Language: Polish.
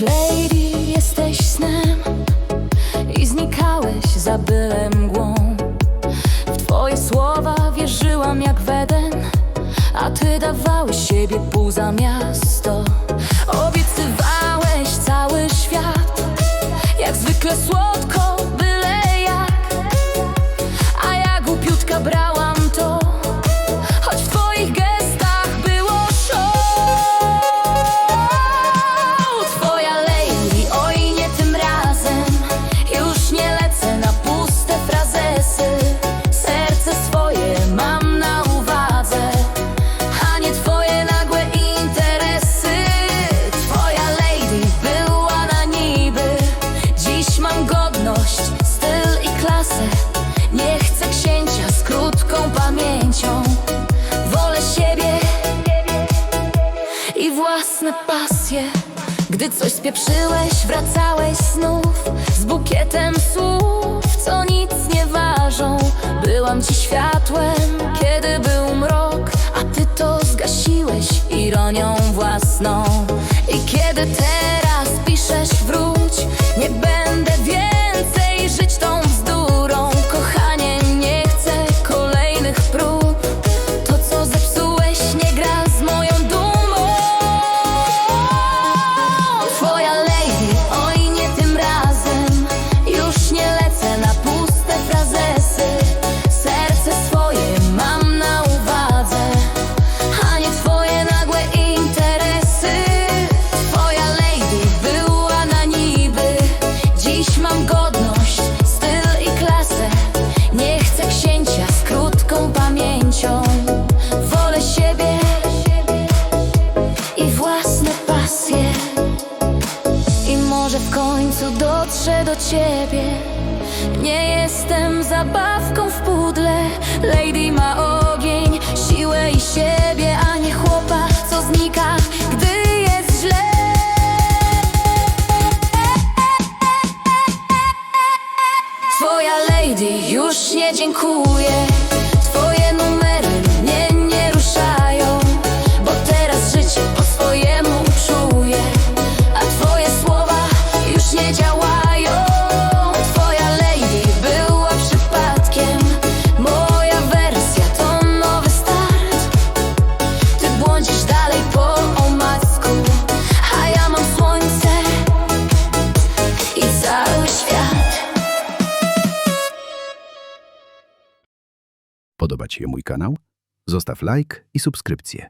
Lady, jesteś snem i znikałeś za byle mgłą. W twoje słowa wierzyłam jak w Eden, a ty dawałeś siebie pół za miasto. Obiecywałeś cały świat, jak zwykle słodko, własne pasje. Gdy coś spieprzyłeś, wracałeś znów z bukietem słów, co nic nie ważą. Byłam ci światłem, kiedy był mrok, a ty to zgasiłeś ironią własną. I kiedy teraz dotrze do ciebie. Nie jestem zabawką w pudle. Lady ma ogień, siłę i siebie, a nie chłopa, co znika, gdy jest źle. Twoja lady już nie dziękuję. Podoba Ci się mój kanał? Zostaw like i subskrypcję.